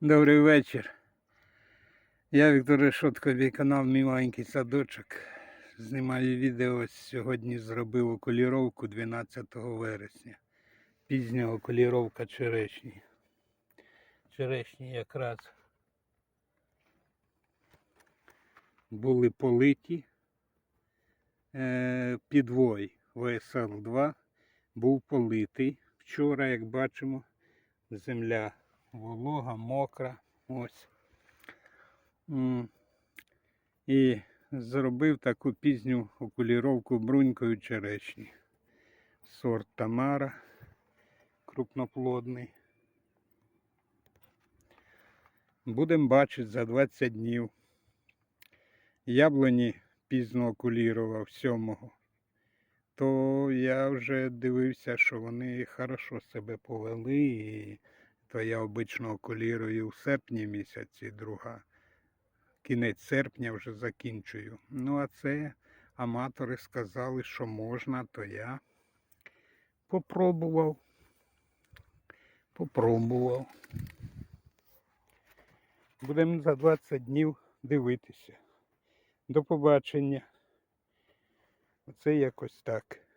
Добрий вечір. Я Віктор Решотко, мій канал Мій маленький садочок. Знімаю відео. Сьогодні зробив окуліровку 12 вересня. Пізня окуліровка черешні. Черешні якраз були политі. Е, Підвой ВСЛ-2 був политий. Вчора, як бачимо, земля волога, мокра. Ось. І зробив таку пізню окуліровку брунькою черешні. Сорт Тамара крупноплодний. Будемо бачити за 20 днів. Яблуні пізно окулірував 7 то я вже дивився, що вони хорошо себе повели, і то я обично окулірую в серпні місяці, друга. Кінець серпня вже закінчую. Ну, а це аматори сказали, що можна, то я попробував. Попробував. Будемо за 20 днів дивитися. До побачення. Оце якось так.